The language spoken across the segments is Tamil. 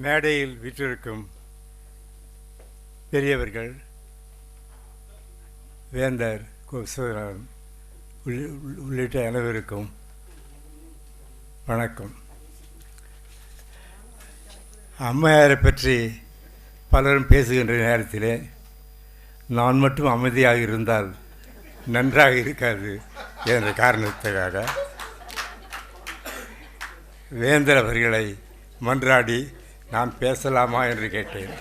மேடையில் விற்றிருக்கும் பெரியவர்கள் வேந்தர் கோசுவரன் உள்ளிட்ட அனைவருக்கும் வணக்கம். அம்மையாரை பற்றி பலரும் பேசுகின்ற நேரத்திலே நான் மட்டும் அமைதியாக இருந்தால் நன்றாக இருக்காது என்ற காரணத்துக்காக வேந்தர் அவர்களை மன்றாடி நான் பேசலாமா என்று கேட்டேன்.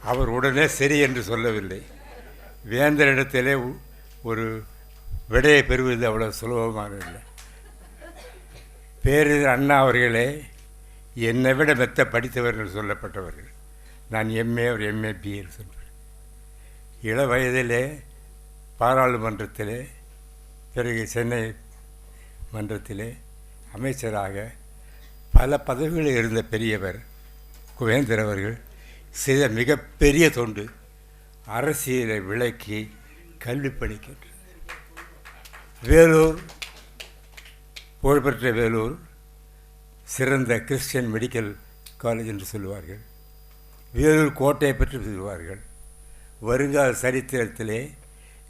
அவர் உடனே சரி என்று சொல்லவில்லை. வேந்தரிடத்திலே ஒரு விடையை பெறுவது அவ்வளோ சுலபமாக இல்லை. பேரறிஞர் அண்ணா அவர்களே என்னை விட மெத்த படித்தவர்கள் சொல்லப்பட்டவர்கள். நான் எம்ஏ ஒரு எம்ஏ பிஏ சொல்கிறேன் இள வயதிலே பாராளுமன்றத்திலே பிறகு சென்னை மன்றத்திலே அமைச்சராக பல பதவிகளில் இருந்த பெரியவர் குவேந்தர் அவர்கள் செய்த மிகப்பெரிய தொண்டு அரசியலை விளக்கி கல்வி படிக்கின்றது வேலூர் புகழ்பெற்ற வேலூர் சிறந்த கிறிஸ்டியன் மெடிக்கல் காலேஜ் என்று சொல்லுவார்கள். வேலூர் கோட்டையை பற்றி சொல்லுவார்கள். வருங்கால சரித்திரத்திலே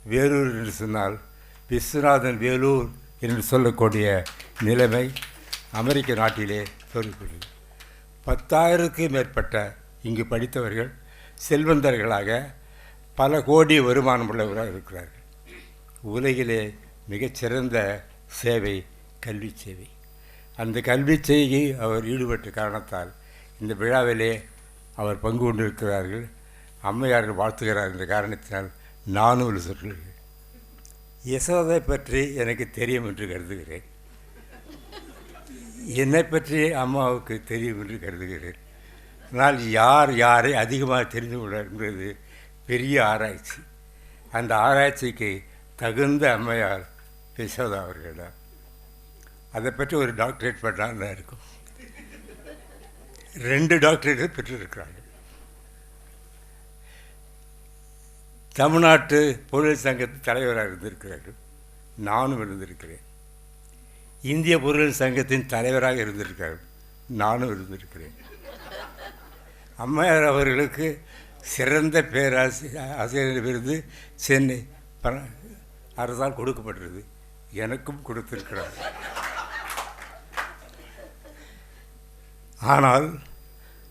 வேலூர் என்று சொன்னால் விஸ்வநாதன் வேலூர் என்று சொல்லக்கூடிய நிலைமை அமெரிக்க நாட்டிலே தோன்றுகிறது பத்தாயிரத்துக்கு மேற்பட்ட இங்கு படித்தவர்கள் செல்வந்தர்களாக பல கோடி வருமானம் உள்ளவராக இருக்கிறார்கள். உலகிலே மிகச்சிறந்த சேவை கல்வி சேவை. அந்த கல்வி செய்கை அவர் ஈடுபட்ட காரணத்தால் இந்த விழாவிலே அவர் பங்கு கொண்டிருக்கிறார்கள். அம்மையார்கள் வாழ்த்துகிறார் என்ற காரணத்தினால் நானும் சொல்கிறேன் யசோதை பற்றி எனக்கு தெரியும் என்று கருதுகிறேன். என்னை பற்றி அம்மாவுக்கு தெரியும் என்று கருதுகிறேன். ஆனால் யார் யாரை அதிகமாக தெரிந்து கொள்ள பெரிய ஆராய்ச்சி. அந்த ஆராய்ச்சிக்கு தகுந்த அம்மையார் யசோதா அவர்களிடம் அதை பற்றி ஒரு டாக்டரேட் பண்ணால் இருக்கும். ரெண்டு டாக்டரேட் பெற்றிருக்கிறாங்க தமிழ்நாட்டு பொருள் சங்கத்து தலைவராக இருந்திருக்கிறார்கள். நானும் இருந்திருக்கிறேன். இந்திய பொருள் சங்கத்தின் தலைவராக இருந்திருக்கார். நானும் இருந்திருக்கிறேன். அம்மையார் அவர்களுக்கு சிறந்த பேராசி ஆசிரியர் விருது சென்னை பண அரசால் கொடுக்கப்பட்டது எனக்கும் கொடுத்திருக்கிறார். ஆனால்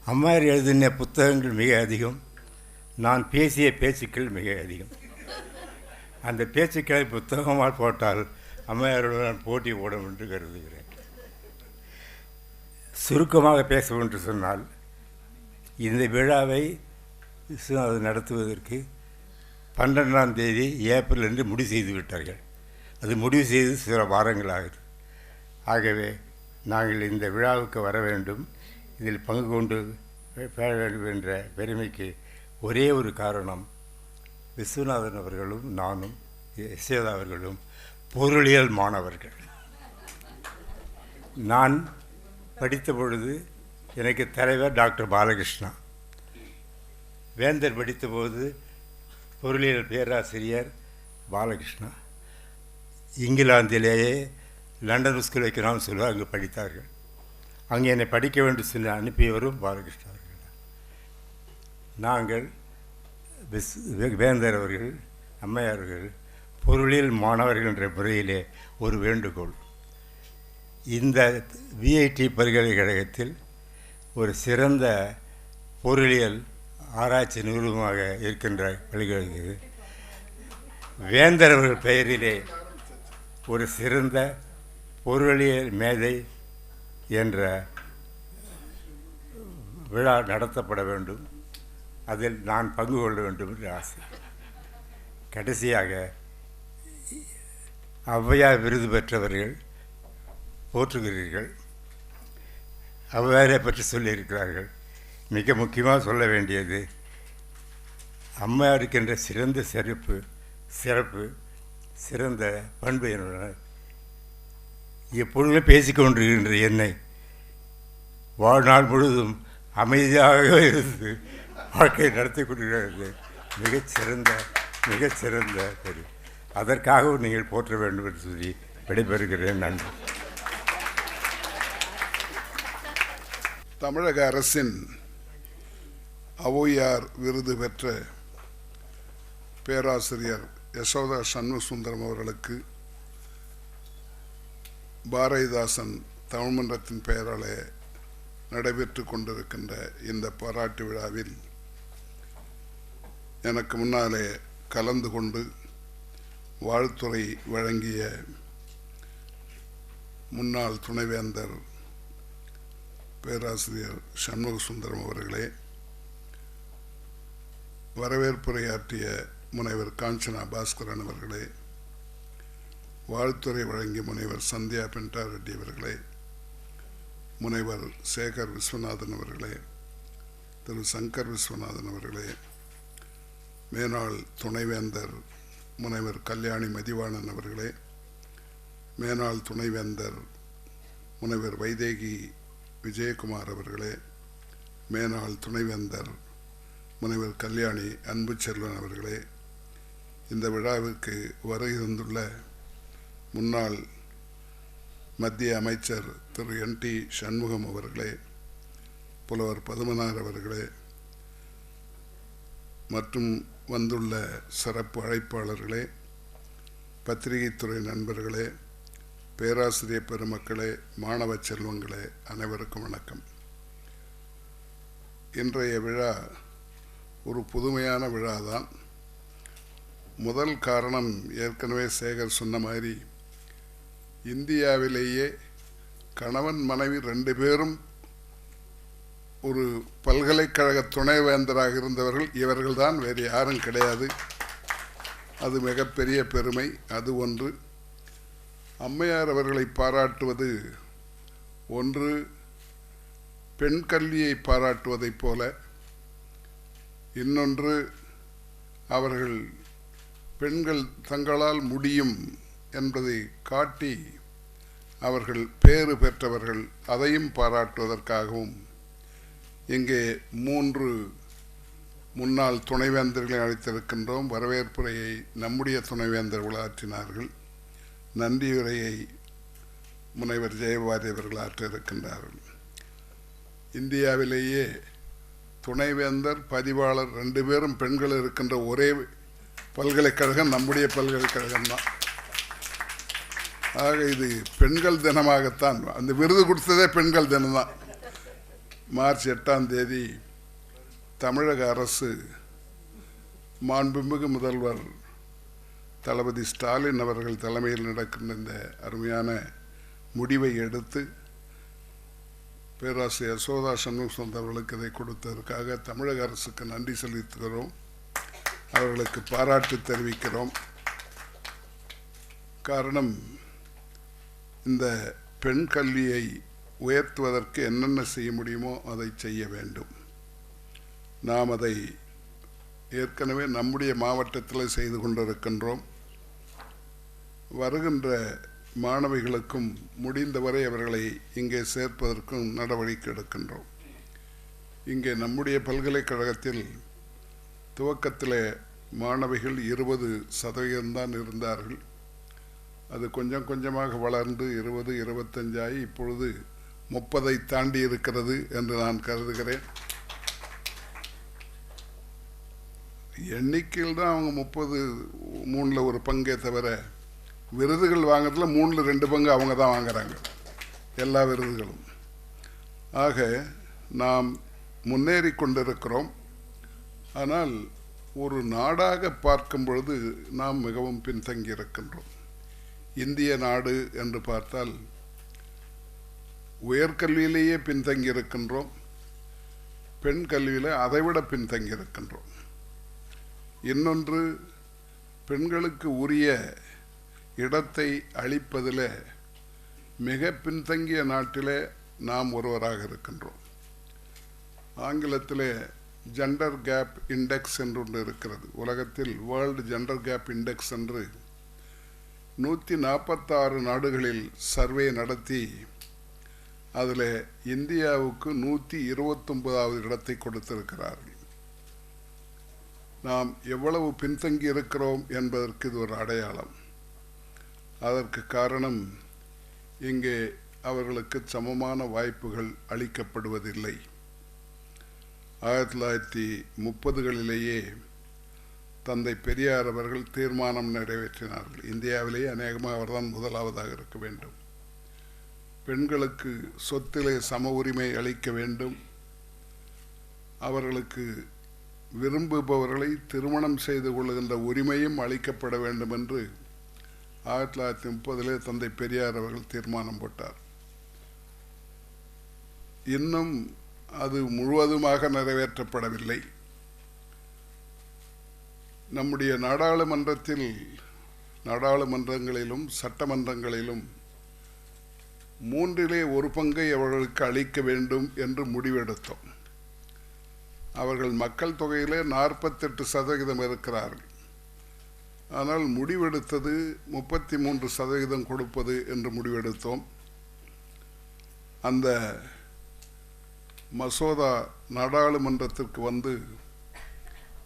அம்மையார் எழுதின புத்தகங்கள் மிக அதிகம். நான் பேசிய பேச்சுக்கள் மிக அதிகம். அந்த பேச்சுக்களை புத்தகமாக போட்டால் அம்மையாரோடு நான் போட்டி போடும் என்று கருதுகிறேன். சுருக்கமாக பேச என்று சொன்னால் இந்த விழாவை விஸ்வநாதன் நடத்துவதற்கு பன்னெண்டாம் தேதி ஏப்ரல் என்று முடிவு செய்து விட்டார்கள். அது முடிவு செய்து சில வாரங்கள் ஆகுது ஆகவே நாங்கள் இந்த விழாவுக்கு வர வேண்டும். இதில் பங்கு கொண்டு பெற வேண்டும் என்ற பெருமைக்கு ஒரே ஒரு காரணம் விஸ்வநாதன் அவர்களும் நானும் யசோதா அவர்களும் பொருளியல் மாணவர்கள். நான் படித்த பொழுது எனக்கு தலைவர் டாக்டர் பாலகிருஷ்ணா. வேந்தர் படித்தபோது பொருளியல் பேராசிரியர் பாலகிருஷ்ணா. இங்கிலாந்திலேயே லண்டன் ஸ்கூல் வைக்கணும்னு சொல்லுவார் அங்கே படித்தார்கள். அங்கே என்னை படிக்க வேண்டும் சொல்லி அனுப்பியவரும் பாலகிருஷ்ணா அவர்கள். நாங்கள் விஸ் வேந்தர் அவர்கள் அம்மையார்கள் பொருளியல் மாணவர்கள் என்ற முறையிலே ஒரு வேண்டுகோள். இந்த விஐடி பல்கலைக்கழகத்தில் ஒரு சிறந்த பொருளியல் ஆராய்ச்சி நிறுவனமாக இருக்கின்ற பல்கலைக்கழகம் வேந்தர் அவர்கள் பெயரிலே ஒரு சிறந்த பொருளியல் மேதை என்ற விழா நடத்தப்பட வேண்டும். அதில் நான் பங்கு கொள்ள வேண்டும் என்று ஆசை. கடைசியாக ஔவையார் விருது பெற்றவர்கள் போற்றுகிறீர்கள். ஔவையாரை பற்றி சொல்லியிருக்கிறார்கள். மிக முக்கியமாக சொல்ல வேண்டியது அம்மையாருக்கின்ற சிறந்த சிறப்பு சிறப்பு சிறந்த பண்பு என்னுடைய எப்பொழுதுமே பேசிக்கொண்டிருக்கின்ற என்னை வாழ்நாள் முழுவதும் அமைதியாக இருந்து வாழ்க்கையை நடத்தி கொண்டிருக்கிறது. மிகச்சிறந்த மிகச்சிறந்த தெரியும் அதற்காகவும் நீங்கள் போற்ற வேண்டும் என்று சொல்லி விடைபெறுகிறேன். நன்றி. தமிழக அரசின் அவோயார் விருது பெற்ற பேராசிரியர் யசோதா சண்முசுந்தரம் அவர்களுக்கு பாரதிதாசன் தமிழ்மன்றத்தின் பெயராலே நடைபெற்று கொண்டிருக்கின்ற இந்த பாராட்டு விழாவில் எனக்கு முன்னாலே கலந்து கொண்டு வாழ்த்துறை வழங்கிய முன்னாள் துணைவேந்தர் பேராசிரியர் சண்முக சுந்தரம் அவர்களே வரவேற்புரையாற்றிய முனைவர் காஞ்சனா பாஸ்கரன் அவர்களே வாழ்த்துறை வழங்கிய முனைவர் சந்தியா பென்டா ரெட்டி அவர்களே முனைவர் சேகர் விஸ்வநாதன் அவர்களே திரு சங்கர் விஸ்வநாதன் அவர்களே மேனாள் துணைவேந்தர் முனைவர் கல்யாணி மதிவாணன் அவர்களே மேனாள் துணைவேந்தர் முனைவர் வைதேகி விஜயகுமார் அவர்களே மேனாள் துணைவேந்தர் முனைவர் கல்யாணி அன்பு செல்வன் அவர்களே இந்த விழாவிற்கு வருகை தந்துள்ள முன்னாள் மத்திய அமைச்சர் திரு என் டி சண்முகம் அவர்களே புலவர் பதுமனார் அவர்களே மற்றும் வந்துள்ள சிறப்பு அழைப்பாளர்களே பத்திரிகைத்துறை நண்பர்களே பேராசிரியர் பெருமக்களே மாணவ செல்வங்களே அனைவருக்கும் வணக்கம். இன்றைய விழா ஒரு புதுமையான விழாதான். முதல் காரணம் ஏற்கனவே சேகர் சொன்ன மாதிரி இந்தியாவிலேயே கணவன் மனைவி ரெண்டு பேரும் ஒரு பல்கலைக்கழக துணைவேந்தராக இருந்தவர்கள் இவர்கள்தான் வேறு யாரும் கிடையாது. அது மிகப்பெரிய பெருமை அது ஒன்று. அம்மையார் அவர்களை பாராட்டுவது ஒன்று. பெண் கல்வியை பாராட்டுவதைப் போல இன்னொன்று அவர்கள் பெண்கள் தங்களால் முடியும் என்பதை காட்டி அவர்கள் பேறு பெற்றவர்கள் அதையும் பாராட்டுவதற்காகவும். இங்கே மூன்று முன்னாள் துணைவேந்தர்களை அழைத்திருக்கின்றோம். வரவேற்புரையை நம்முடைய துணைவேந்தர் ஆற்றினார்கள் நன்றியுரையை முனைவர் ஜெயபாரதி அவர்கள் ஆற்ற இருக்கின்றார்கள் இந்தியாவிலேயே துணைவேந்தர் பதிவாளர் ரெண்டு பேரும் பெண்கள் இருக்கின்ற ஒரே பல்கலைக்கழகம் நம்முடைய பல்கலைக்கழகம் தான். ஆக இது பெண்கள் தினமாகத்தான். அந்த விருது கொடுத்ததே பெண்கள் தினம்தான் மார்ச் எட்டாம் தேதி தமிழக அரசு மாண்புமிகு முதல்வர் தளபதி ஸ்டாலின் அவர்கள் தலைமையில் நடக்கின்ற இந்த அருமையான முடிவை எடுத்து பேராசிரியர் யசோதா சண்முக சுந்தரவர்களுக்கு இதை கொடுத்ததற்காக தமிழக அரசுக்கு நன்றி செலுத்துகிறோம். அவர்களுக்கு பாராட்டு தெரிவிக்கிறோம். காரணம் இந்த பெண் கல்வியை உயர்த்துவதற்கு என்னென்ன செய்ய முடியுமோ அதை செய்ய வேண்டும். நாம் அதை ஏற்கனவே நம்முடைய மாவட்டத்தில் செய்து கொண்டிருக்கின்றோம். வருகின்ற மாணவிகளுக்கும் முடிந்தவரை அவர்களை இங்கே சேர்ப்பதற்கும் நடவடிக்கை எடுக்கின்றோம். இங்கே நம்முடைய பல்கலைக்கழகத்தில் துவக்கத்தில் மாணவிகள் இருபது சதவீதம்தான் இருந்தார்கள். அது கொஞ்சம் கொஞ்சமாக வளர்ந்து இருபது இருபத்தஞ்சாயி இப்பொழுது முப்பதை தாண்டி இருக்கிறது என்று நான் கருதுகிறேன். எண்ணிக்கையில் தான் அவங்க முப்பது மூணில் ஒரு பங்கே தவிர விருதுகள் வாங்கிறதுல மூணில் ரெண்டு பங்கு அவங்க தான் வாங்குறாங்க. எல்லா விருதுகளும். ஆக நாம் முன்னேறி கொண்டிருக்கிறோம். ஆனால் ஒரு நாடாக பார்க்கும் பொழுது நாம் மிகவும் பின்தங்கி இருக்கின்றோம். இந்திய நாடு என்று பார்த்தால் உயர்கல்வியிலேயே பின்தங்கி இருக்கின்றோம் பெண் கல்வியில் அதைவிட பின்தங்கி இருக்கின்றோம் இன்னொன்று பெண்களுக்கு உரிய இடத்தை அளிப்பதில் மிக பின்தங்கிய நாட்டிலே நாம் ஒருவராக இருக்கின்றோம். ஆங்கிலத்தில் ஜெண்டர் கேப் இண்டெக்ஸ் என்று ஒன்று இருக்கிறது. உலகத்தில் வேர்ல்டு ஜெண்டர் கேப் இண்டெக்ஸ் என்று நூற்றி நாற்பத்தாறு நாடுகளில் சர்வே நடத்தி அதில் இந்தியாவுக்கு நூற்றி இருபத்தொன்பதாவது இடத்தை கொடுத்திருக்கிறார்கள். நாம் எவ்வளவு பின்தங்கி இருக்கிறோம் என்பதற்கு இது ஒரு அடையாளம். அதற்கு காரணம் இங்கே அவர்களுக்கு சமமான வாய்ப்புகள் அளிக்கப்படுவதில்லை. ஆயிரத்தி தொள்ளாயிரத்தி முப்பதுகளிலேயே தந்தை பெரியார் அவர்கள் தீர்மானம் நிறைவேற்றினார்கள். இந்தியாவிலேயே அநேகமாக அவர்தான் முதலாவதாக இருக்க வேண்டும். பெண்களுக்கு சொத்திலே சம உரிமை அளிக்க வேண்டும். அவர்களுக்கு விரும்புபவர்களை திருமணம் செய்து கொள்ளுகின்ற உரிமையும் அளிக்கப்பட வேண்டும் என்று ஆயிரத்தி தொள்ளாயிரத்தி முப்பதிலே தந்தை பெரியார் அவர்கள் தீர்மானம் போட்டார். இன்னும் அது முழுவதுமாக நிறைவேற்றப்படவில்லை. நம்முடைய நாடாளுமன்றத்தில் நாடாளுமன்றங்களிலும் சட்டமன்றங்களிலும் மூன்றிலே ஒரு பங்கை அவர்களுக்கு அளிக்க வேண்டும் என்று முடிவெடுத்தோம். அவர்கள் மக்கள் தொகையிலே நாற்பத்தெட்டு சதவீதம் இருக்கிறார்கள். ஆனால் முடிவெடுத்தது முப்பத்தி மூன்று சதவீதம் கொடுப்பது என்று முடிவெடுத்தோம். அந்த மசோதா நாடாளுமன்றத்திற்கு வந்து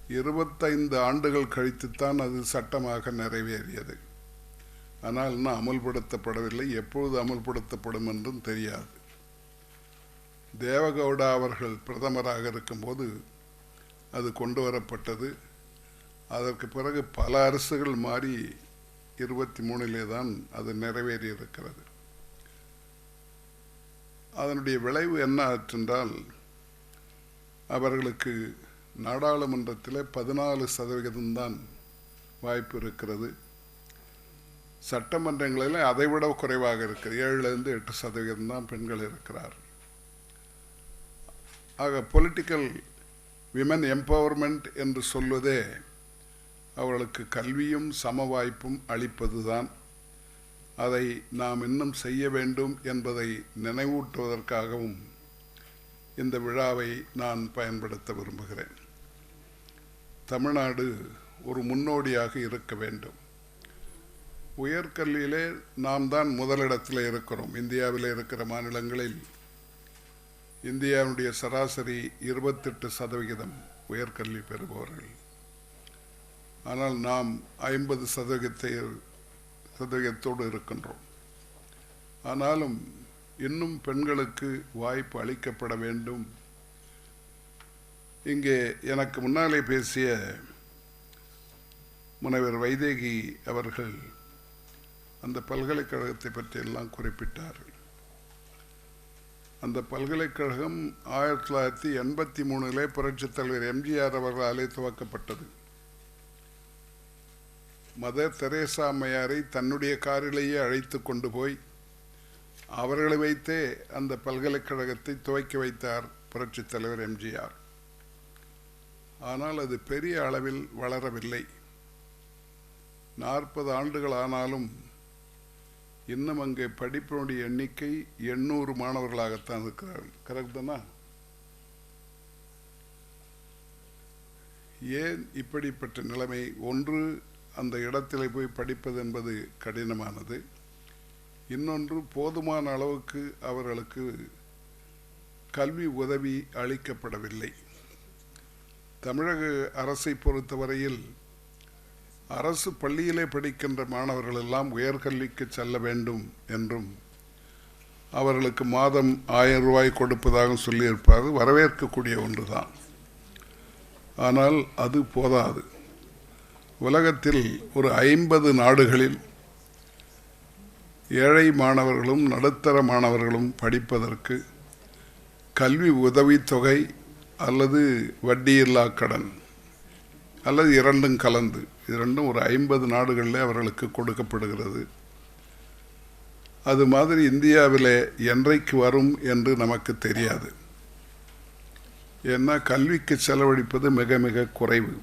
இருபத்தைந்து ஆண்டுகள் கழித்துத்தான் அது சட்டமாக நிறைவேறியது. ஆனால் இன்னும் அமல்படுத்தப்படவில்லை. எப்பொழுது அமல்படுத்தப்படும் என்றும் தெரியாது. தேவகவுடா அவர்கள் பிரதமராக இருக்கும்போது அது கொண்டு வரப்பட்டது அதற்கு பிறகு பல அரசுகள் மாறி இருபத்தி மூணிலே தான் அது நிறைவேறி இருக்கிறது அதனுடைய விளைவு என்ன ஆற்றென்றால் அவர்களுக்கு நாடாளுமன்றத்தில் பதினாலு சதவிகிதம்தான் வாய்ப்பு இருக்கிறது. சட்டமன்றங்களில் அதை விட குறைவாக இருக்குது ஏழுலேருந்து எட்டு சதவீதம் தான் பெண்கள் இருக்கிறார் ஆக பொலிட்டிக்கல் விமன் எம்பவர்மெண்ட் என்று சொல்வதே அவர்களுக்கு கல்வியும் சம வாய்ப்பும் அளிப்பது தான் அதை நாம் இன்னும் செய்ய வேண்டும் என்பதை நினைவூட்டுவதற்காகவும் இந்த விழாவை நான் பயன்படுத்த விரும்புகிறேன். தமிழ்நாடு ஒரு முன்னோடியாக இருக்க வேண்டும். உயர்கல்வியிலே நாம் தான் முதலிடத்தில் இருக்கிறோம். இந்தியாவில் இருக்கிற மாநிலங்களில் இந்தியாவுடைய சராசரி இருபத்தெட்டு சதவிகிதம் உயர்கல்வி பெறுபவர்கள். ஆனால் நாம் ஐம்பது சதவிகிதத்தை சதவிகிதத்தோடு இருக்கின்றோம். ஆனாலும் இன்னும் பெண்களுக்கு வாய்ப்பு அளிக்கப்பட வேண்டும். இங்கே எனக்கு முன்னாலே பேசிய முனைவர் வைதேகி அவர்கள் அந்த பல்கலைக்கழகத்தை பற்றியெல்லாம் குறிப்பிட்டார் அந்த பல்கலைக்கழகம் ஆயிரத்தி தொள்ளாயிரத்தி எண்பத்தி மூணிலே புரட்சித் தலைவர் எம்ஜிஆர் அவர்களாலே துவக்கப்பட்டது. மதர் தெரேசா அம்மையாரை தன்னுடைய காரிலேயே அழைத்து கொண்டு போய் அவர்களை வைத்தே அந்த பல்கலைக்கழகத்தை துவக்கி வைத்தார் புரட்சித் தலைவர் எம்ஜிஆர். ஆனால் அது பெரிய அளவில் வளரவில்லை. நாற்பது ஆண்டுகள் ஆனாலும் இன்னும் அங்கே படிப்பினுடைய எண்ணிக்கை எண்ணூறு மாணவர்களாகத்தான் இருக்கிறார்கள். கரெக்ட் தானா? ஏன் இப்படிப்பட்ட நிலைமை? ஒன்று அந்த இடத்திலே போய் படிப்பது என்பது கடினமானது. இன்னொன்று போதுமான அளவுக்கு அவர்களுக்கு கல்வி உதவி அளிக்கப்படவில்லை. தமிழக அரசை பொறுத்தவரையில் அரசு பள்ளியிலே படிக்கின்ற மாணவர்கள் எல்லாம் உயர்கல்விக்கு செல்ல வேண்டும் என்றும் அவர்களுக்கு மாதம் ஆயிரம் ரூபாய் கொடுப்பதாக சொல்லியிருப்பார். வரவேற்கக்கூடிய ஒன்றுதான். ஆனால் அது போதாது. உலகத்தில் ஒரு ஐம்பது நாடுகளில் ஏழை மாணவர்களும் நடுத்தர மாணவர்களும் படிப்பதற்கு கல்வி உதவித்தொகை அல்லது வட்டியில்லா கடன் அல்லது இரண்டும் கலந்து. இரண்டும் ஒரு ஐம்பது நாடுகளில் அவர்களுக்கு கொடுக்கப்படுகிறது. அது மாதிரி இந்தியாவில் என்றைக்கு வரும் என்று நமக்கு தெரியாது. ஏன்னா கல்விக்கு செலவழிப்பது மிக மிக குறைவு.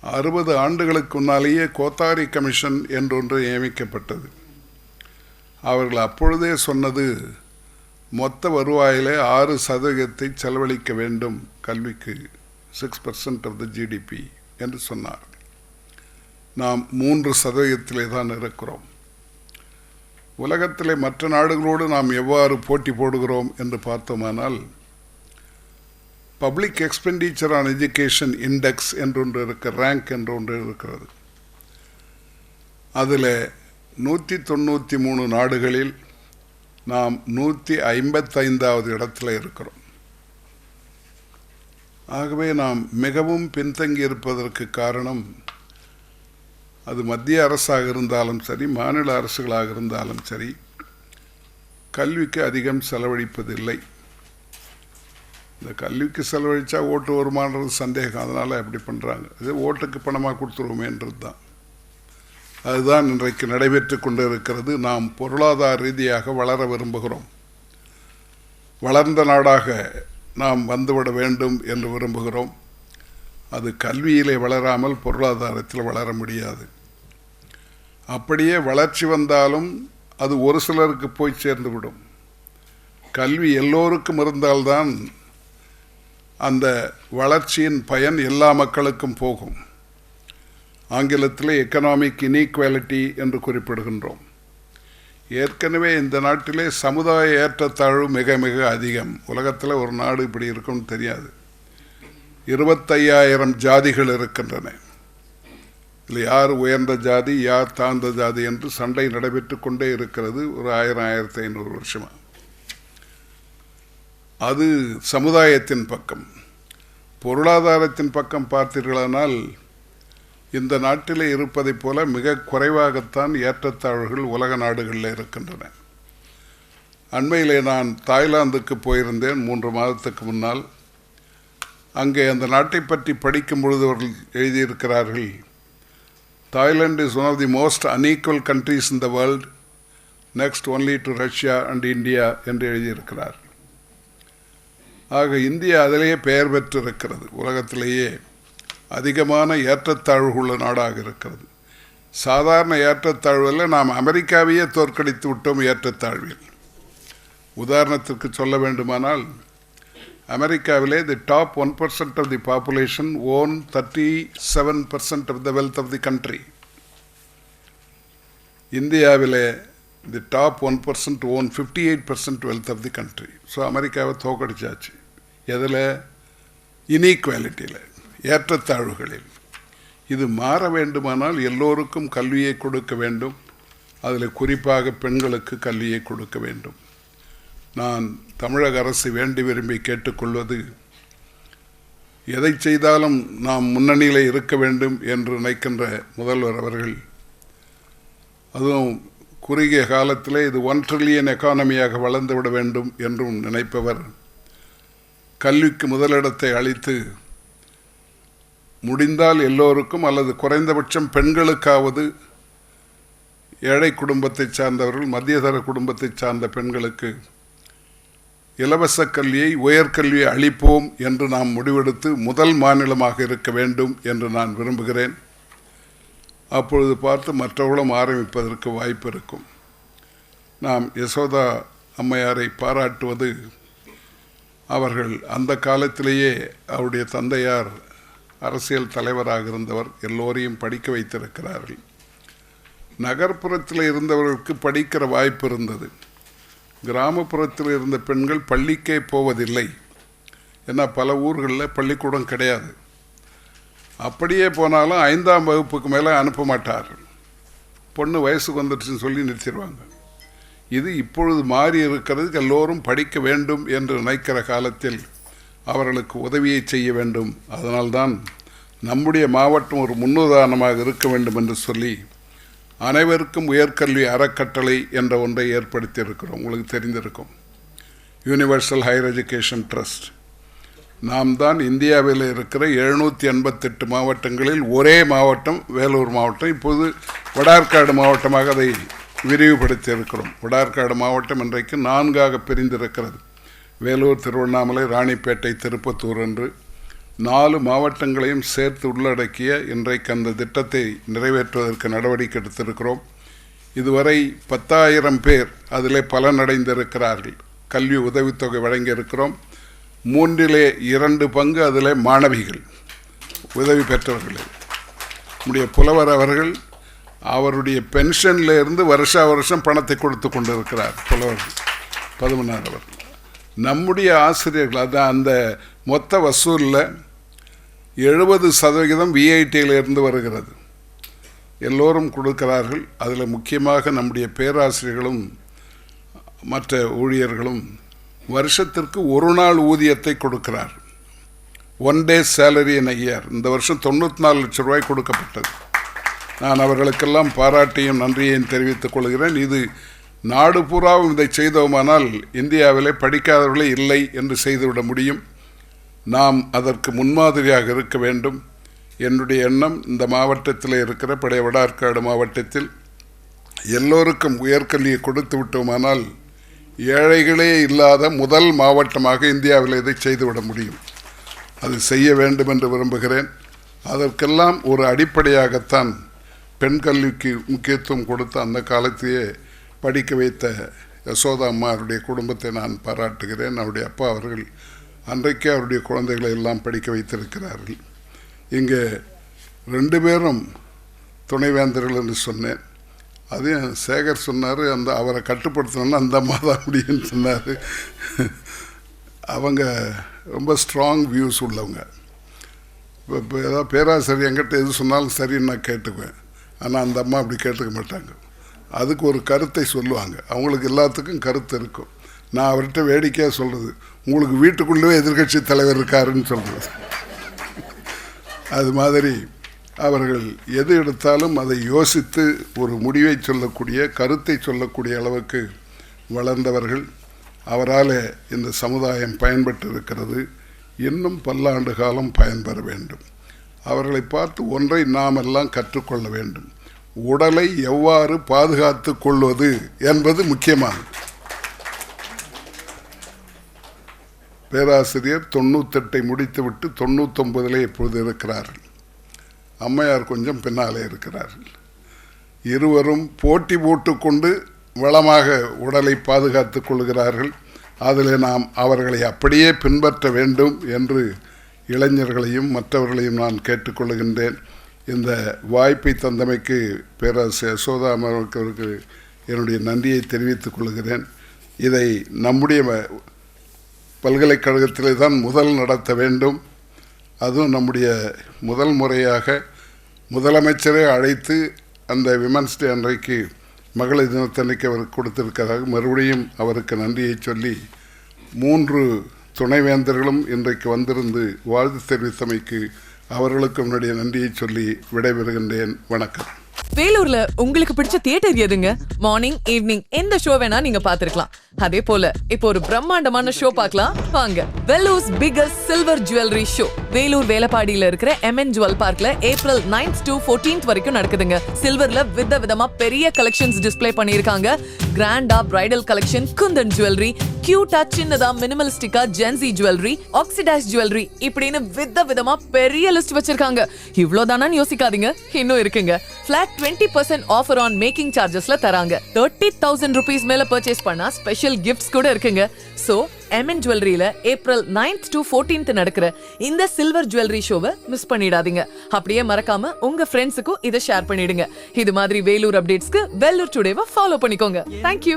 அறுபது ஆண்டுகளுக்கு முன்னாலேயே கோத்தாரி கமிஷன் என்றொன்று நியமிக்கப்பட்டது. அவர்கள் அப்பொழுதே சொன்னது மொத்த வருவாயிலே ஆறு சதவீதத்தை செலவழிக்க வேண்டும் கல்விக்கு. Six percent of the GDP என்று சொன்னார். நாம் மூன்று சதவீதத்திலே தான் இருக்கிறோம். உலகத்திலே மற்ற நாடுகளோடு நாம் எவ்வாறு போட்டி போடுகிறோம் என்று பார்த்தோமானால் public expenditure on education index என்றொன்று இருக்க ரேங்க் என்று ஒன்று இருக்கிறது. அதில் நூற்றி தொண்ணூற்றி மூணு நாடுகளில் நாம் நூற்றி ஐம்பத்தைந்தாவது இடத்துல இருக்கிறோம். ஆகவே நாம் மிகவும் பின்தங்கி இருப்பதற்கு காரணம் அது மத்திய அரசாக இருந்தாலும் சரி மாநில அரசுகளாக இருந்தாலும் சரி கல்விக்கு அதிகம் செலவழிப்பதில்லை. இந்த கல்விக்கு செலவழித்தா ஓட்டு வருமானது சந்தேகம். அதனால் அப்படி பண்ணுறாங்க இது ஓட்டுக்கு பணமாக கொடுத்துருவோமேன்றது தான். அதுதான் இன்றைக்கு நடைபெற்று கொண்டு இருக்கிறது நாம் பொருளாதார ரீதியாக வளர விரும்புகிறோம். வளர்ந்த நாடாக நாம் வந்துவிட வேண்டும் என்று விரும்புகிறோம். அது கல்வியிலே வளராமல் பொருளாதாரத்தில் வளர முடியாது. அப்படியே வளர்ச்சி வந்தாலும் அது ஒரு சிலருக்கு போய் சேர்ந்துவிடும். கல்வி எல்லோருக்கும் இருந்தால்தான் அந்த வளர்ச்சியின் பயன் எல்லா மக்களுக்கும் போகும். ஆங்கிலத்தில் எக்கனாமிக் இனீக்வாலிட்டி என்று குறிப்பிடுகின்றோம். ஏற்கனவே இந்த நாட்டிலே சமுதாய ஏற்றத்தாழ்வு மிக மிக அதிகம். உலகத்தில் ஒரு நாடு இப்படி இருக்கும்னு தெரியாது. இருபத்தையாயிரம் ஜாதிகள் இருக்கின்றன. இதில் யார் உயர்ந்த ஜாதி யார் தாழ்ந்த ஜாதி என்று சண்டை நடைபெற்று கொண்டே இருக்கிறது ஒரு ஆயிரம் ஆயிரத்தி ஐநூறு வருஷமாக அது சமுதாயத்தின் பக்கம். பொருளாதாரத்தின் பக்கம் பார்த்தீர்களானால் இந்த நாட்டிலே இருப்பதைப் போல மிக குறைவாகத்தான் ஏற்றத்தாழ்வுகள் உலக நாடுகளில் இருக்கின்றன. அண்மையிலே நான் தாய்லாந்துக்கு போயிருந்தேன் மூன்று மாதத்துக்கு முன்னால். அங்கே அந்த நாட்டை பற்றி படிக்கும் பொழுது அவர்கள் எழுதியிருக்கிறார்கள் Thailand is one of the most unequal countries in the world next only to Russia and India என்று எழுதியிருக்கிறார் ஆக இந்தியா அதிலேயே பெயர் பெற்றிருக்கிறது உலகத்திலேயே. அதிகமான ஏற்றத்தாழ்வுள்ள நாடாக இருக்கிறது. சாதாரண ஏற்றத்தாழ்வில் நாம் அமெரிக்காவையே தோற்கடித்து விட்டோம் ஏற்றத்தாழ்வில். உதாரணத்திற்கு சொல்ல வேண்டுமானால் அமெரிக்காவிலே the top one percent of the population own thirty seven percent of the wealth of the country இந்தியாவிலே the top one percent own fifty eight percent wealth of the country so அமெரிக்காவை தோக்கடிச்சாச்சு எதில்? இனீக்வாலிட்டியில் ஏற்றத்தாழ்வுகளில். இது மாற வேண்டுமானால் எல்லோருக்கும் கல்வியை கொடுக்க வேண்டும். அதில் குறிப்பாக பெண்களுக்கு கல்வியை கொடுக்க வேண்டும். நான் தமிழக அரசு வேண்டி விரும்பி கேட்டுக்கொள்வது எதை செய்தாலும் நாம் முன்னணியில் இருக்க வேண்டும் என்று நினைக்கின்ற முதல்வர் அவர்கள் அதுவும் குறுகிய காலத்திலே இது ஒன் ட்ரில்லியன் எக்கானமியாக வளர்ந்துவிட வேண்டும் என்றும் நினைப்பவர். கல்விக்கு முதலிடத்தை அளித்து முடிந்தால் எல்லோருக்கும் அல்லது குறைந்தபட்சம் பெண்களுக்காவது ஏழை குடும்பத்தை சார்ந்தவர்கள் மத்தியதர குடும்பத்தை சார்ந்த பெண்களுக்கு இலவச கல்வியை உயர்கல்வியை அளிப்போம் என்று நாம் முடிவெடுத்து முதல் மாநிலமாக இருக்க வேண்டும் என்று நான் விரும்புகிறேன். அப்பொழுது பார்த்து மற்றவர்களும் ஆரம்பிப்பதற்கு வாய்ப்பு இருக்கும். நாம் யசோதா அம்மையாரை பாராட்டுவது அவர்கள் அந்த காலத்திலேயே அவருடைய தந்தையார் அரசியல் தலைவராக இருந்தவர் எல்லோரையும் படிக்க வைத்திருக்கிறார்கள். நகர்ப்புறத்தில் இருந்தவர்களுக்கு படிக்கிற வாய்ப்பு இருந்தது. கிராமப்புறத்தில் இருந்த பெண்கள் பள்ளிக்கே போவதில்லை. ஏன்னா பல ஊர்களில் பள்ளிக்கூடம் கிடையாது. அப்படியே போனாலும் ஐந்தாம் வகுப்புக்கு மேலே அனுப்ப மாட்டார்கள். பொண்ணு வயசுக்கு வந்துடுச்சுன்னு சொல்லி நிறுத்திடுவாங்க. இது இப்பொழுது மாறி இருக்கிறதுக்கு எல்லோரும் படிக்க வேண்டும் என்று நினைக்கிற காலத்தில் அவர்களுக்கு உதவியை செய்ய வேண்டும். அதனால்தான் நம்முடைய மாவட்டம் ஒரு முன்னுதாரணமாக இருக்க வேண்டும் என்று சொல்லி அனைவருக்கும் உயர்கல்வி அறக்கட்டளை என்ற ஒன்றை ஏற்படுத்தியிருக்கிறோம். உங்களுக்கு தெரிந்திருக்கும். யூனிவர்சல் ஹையர் எஜுகேஷன் ட்ரஸ்ட் நாம் தான் இந்தியாவில் இருக்கிற எழுநூற்றி எண்பத்தெட்டு மாவட்டங்களில் ஒரே மாவட்டம் வேலூர் மாவட்டம். இப்போது வடார்காடு மாவட்டமாக அதை விரிவுபடுத்தி இருக்கிறோம் வடார்காடு மாவட்டம் இன்றைக்கு நான்காக பிரிந்திருக்கிறது. வேலூர் திருவண்ணாமலை ராணிப்பேட்டை திருப்பத்தூர் என்று நாலு மாவட்டங்களையும் சேர்த்து உள்ளடக்கிய இன்றைக்கு அந்த திட்டத்தை நிறைவேற்றுவதற்கு நடவடிக்கை எடுத்திருக்கிறோம். இதுவரை பத்தாயிரம் பேர் அதிலே பலனடைந்திருக்கிறார்கள். கல்வி உதவித்தொகை வழங்கியிருக்கிறோம். மூன்றிலே இரண்டு பங்கு அதில் மாணவிகள் உதவி பெற்றவர்கள். நம்முடைய புலவர் அவர்கள் அவருடைய பென்ஷனில் இருந்து வருஷா வருஷம் பணத்தை கொடுத்து கொண்டிருக்கிறார் புலவர் பதுமனார் அவர் நம்முடைய ஆசிரியர்கள் அதான் அந்த மொத்த வசூலில் எழுபது சதவிகிதம் விஐடியில் இருந்து வருகிறது. எல்லோரும் கொடுக்கிறார்கள். அதில் முக்கியமாக நம்முடைய பேராசிரியர்களும் மற்ற ஊழியர்களும் வருஷத்திற்கு ஒரு நாள் ஊதியத்தை கொடுக்கிறார். ஒன் டே சேலரி என் ஐயார் இந்த வருஷம் தொண்ணூற்றி நாலு லட்சம் ரூபாய் கொடுக்கப்பட்டது. நான் அவர்களுக்கெல்லாம் பாராட்டியும் நன்றியையும் தெரிவித்துக் கொள்கிறேன். இது நாடு பூராவும் இதை செய்தோமானால் இந்தியாவிலே படிக்காதவர்களே இல்லை என்று செய்துவிட முடியும். நாம் அதற்கு முன்மாதிரியாக இருக்க வேண்டும். என்னுடைய எண்ணம் இந்த மாவட்டத்தில் இருக்கிற பழைய வடார்காடு மாவட்டத்தில் எல்லோருக்கும் உயர்கல்வியை கொடுத்து விட்டோமானால் ஏழைகளே இல்லாத முதல் மாவட்டமாக இந்தியாவில் இதை செய்துவிட முடியும். அது செய்ய வேண்டும் என்று விரும்புகிறேன். அதற்கெல்லாம் ஒரு அடிப்படையாகத்தான் பெண் கல்விக்கு முக்கியத்துவம் கொடுத்து அந்த காலத்தையே படிக்க வைத்த யசோதா அம்மா அவருடைய குடும்பத்தை நான் பாராட்டுகிறேன். அவருடைய அப்பா அவர்கள் அன்றைக்கே அவருடைய குழந்தைகளை எல்லாம் படிக்க வைத்திருக்கிறார்கள். இங்கே ரெண்டு பேரும் துணைவேந்தர்கள் என்று சொன்னேன். அதையும் சேகர் சொன்னார் அந்த அவரை கட்டுப்படுத்தணும்னா அந்த அம்மா தான் அப்படின்னு சொன்னார். அவங்க ரொம்ப ஸ்ட்ராங் வியூஸ் உள்ளவங்க. இப்போ இப்போ ஏதாவது பேராசிரியர் என்கிட்ட எது சொன்னாலும் சரின்னு நான் கேட்டுக்குவேன். ஆனால் அந்த அம்மா அப்படி கேட்டுக்க மாட்டாங்க. அதுக்கு ஒரு கருத்தை சொல்லுவாங்க. அவங்களுக்கு எல்லாத்துக்கும் கருத்து இருக்கும். நான் அவர்கிட்ட வேடிக்கையாக சொல்கிறது உங்களுக்கு வீட்டுக்குள்ளவே எதிர்க்கட்சி தலைவர் இருக்காருன்னு சொல்கிறது அது மாதிரி அவர்கள் எது எடுத்தாலும் அதை யோசித்து ஒரு முடிவை சொல்லக்கூடிய கருத்தை சொல்லக்கூடிய அளவுக்கு வளர்ந்தவர்கள். அவரால் இந்த சமுதாயம் பயன்பட்டு இருக்கிறது இன்னும் பல்லாண்டு காலம் பயன்பெற வேண்டும். அவர்களை பார்த்து ஒன்றை நாம் எல்லாம் கற்றுக்கொள்ள வேண்டும். உடலை எவ்வாறு பாதுகாத்து கொள்வது என்பது முக்கியமானது. பேராசிரியர் தொண்ணூத்தெட்டை முடித்துவிட்டு தொண்ணூத்தொன்பதிலே இப்பொழுது இருக்கிறார்கள். அம்மையார் கொஞ்சம் பின்னாலே இருக்கிறார்கள். இருவரும் போட்டி போட்டுக்கொண்டு வளமாக உடலை பாதுகாத்து கொள்கிறார்கள். அதில் நாம் அவர்களை அப்படியே பின்பற்ற வேண்டும் என்று இளைஞர்களையும் மற்றவர்களையும் நான் கேட்டுக்கொள்கின்றேன் இந்த வாய்ப்பை தந்தமைக்கு பேராசிரியர் யசோதா அவர்களுக்கு என்னுடைய நன்றியை தெரிவித்துக் கொள்கிறேன். இதை நம்முடைய பல்கலைக்கழகத்திலே தான் முதல் நடத்த வேண்டும். அதுவும் நம்முடைய முதல் முறையாக முதலமைச்சரை அழைத்து அந்த விமன்ஸ் டே அன்றைக்கு மகளிர் தினத்தன்னைக்கு அவர் கொடுத்திருக்கிறார் மறுபடியும் அவருக்கு நன்றியை சொல்லி மூன்று துணைவேந்தர்களும் இன்றைக்கு வந்திருந்து வாழ்த்து தெரிவித்தமைக்கு அவர்களுக்கும் என்னுடைய நன்றியை சொல்லி விடைபெறுகின்றேன். வணக்கம். வேலூர்ல உங்களுக்கு பிடிச்ச தியேட்டர் எதுங்க? மார்னிங் ஈவினிங் எந்த ஷோ வேணா நீங்க பாத்துருக்கலாம் அதே போல இப்போ ஒரு பிரம்மாண்டமான ஷோ பார்க்கலாம். வாங்க Vellore's biggest silver jewellery show Vellore வேலப்பாடியில இருக்கிற எம்என் ஜுவல் பார்க்ல ஏப்ரல் நைன்த் டு 14th வரைக்கும் நடக்குதுங்க. சில்வர்ல வித விதமா பெரிய கலெக்ஷன்ஸ் டிஸ்ப்ளே பண்ணிருக்காங்க கிராண்டா பிரைடல் கலெக்ஷன் குந்தன் ஜுவல்லரி கியூட்டா சின்னதா மினிமலிஸ்டிக்கா Gen Z jewellery oxidise jewellery இப்படின்னு வித விதமா பெரிய லிஸ்ட் வச்சிருக்காங்க. இவ்வளவுதானான்னு யோசிக்காதீங்க இன்னும் இருக்குங்க. Flat twenty percent offer on making சார்ஜஸ்ல தராங்க. தேர்ட்டி தௌசண்ட் ருபீஸ் மேல பர்ச்சேஸ் பண்ணா ஸ்பெஷல் கிஃப்ட்ஸ் கூட இருக்குங்க. சோ எம்என் ஜுவல்லரியில ஏப்ரல் நைன்த் டு 14th நடக்கிற இந்த சில்வர் ஜுவல்லரி ஷோவை மிஸ் பண்ணிடாதீங்க. அப்படியே மறக்காம உங்க ஃப்ரெண்ட்ஸுக்கும் இதை ஷேர் பண்ணிடுங்க. இது மாதிரி வேலூர் அப்டேட்ஸ்க்கு வெல்லூர் டுடேவை ஃபாலோ பண்ணிக்கோங்க. தேங்க்யூ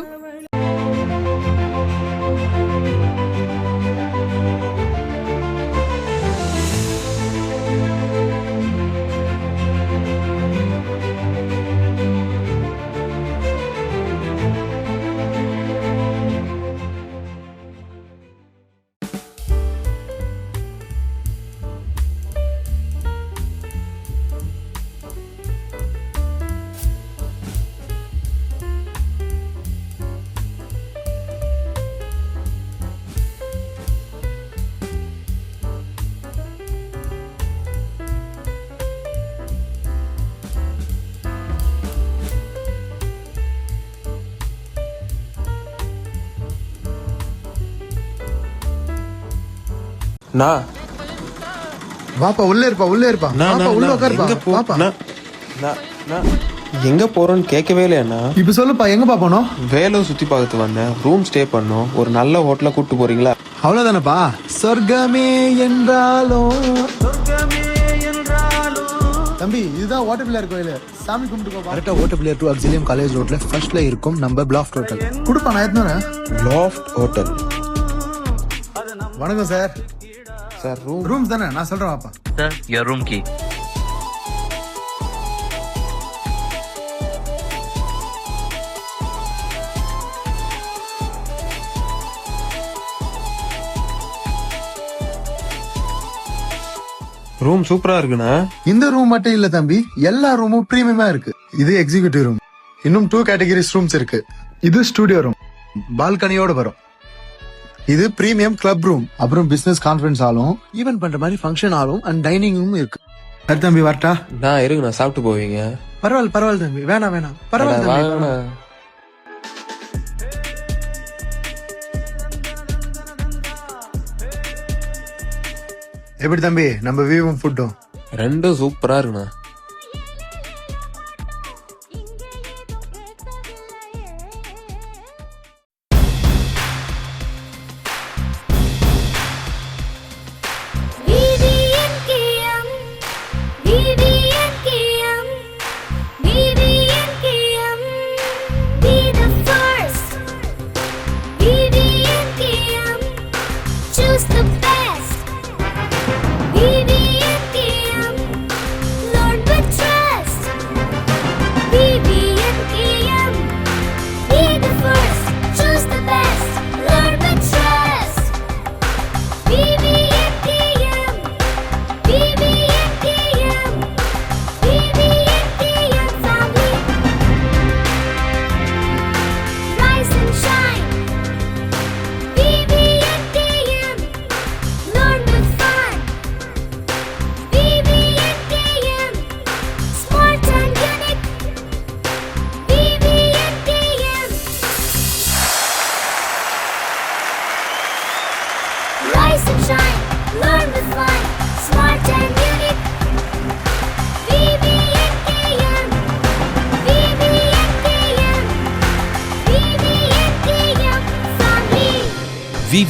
நான் வாப்பா உள்ள இருப்பா உள்ள இருப்பா. நான் வாப்பா உள்ள உட்காருப்பா. வாப்பா. எங்க போறோன்னு கேட்கவே இல்லையாண்ணா இப்ப சொல்லுப்பா எங்கப்பா போனோம்? வேலூர் சுத்தி பார்த்து வந்தேன். ரூம் ஸ்டே பண்ணோம். ஒரு நல்ல ஹோட்டலா கூட்டு போறீங்களா? அவ்வளவுதானப்பா. சொர்க்கமே என்றாலும் தம்பி இதுதான் வாட்டர் பிள்ளையார் கோயில். சாமி கும்பிட்டு கரெக்டா water Pillaiyar to Auxilium college ரோட்ல ஃபர்ஸ்ட்ல இருக்கும் நம்ம பிளாக் ஹோட்டல் கொடுப்பா நான் எத்தனை லாஃப்ட் ஹோட்டல் வணக்கம் சார். சார் ரூம் ரூம்ஸ் தானே? நான் சொல்றேன் பாப்பா sir your room key room சூப்பரா இருக்குண்ணா. இந்த ரூம் மட்டும் இல்ல தம்பி. எல்லா ரூமும் பிரீமியமா இருக்கு. இது எக்ஸிகியூட்டிவ் ரூம் இன்னும் டூ கேட்டகரிஸ் ரூம்ஸ் இருக்கு. இது ஸ்டுடியோ ரூம் பால்கனியோட வரும். இது பிரீமியம் கிளப் ரூம் அப்புறம் பிசினஸ் கான்ஃபரன்ஸ் ஹாலும் ஈவென்ட் பண்ற மாதிரி ஃபங்க்ஷன் ஹாலும் அண்ட் டைனிங் ரூம் இருக்கு. சரி தம்பி வரட்டா? நான் இருக்குண்ணா சாப்பிட்டு போவீங்க. பரவாயில்ல பரவாயில்ல தம்பி. வேணாம் வேணாம். பரவாயில்ல தம்பி வாங்கண்ணா எப்படி தம்பி? நம்ம வியூவும் ஃபுட்டும் ரெண்டும் சூப்பரா இருக்குண்ணா.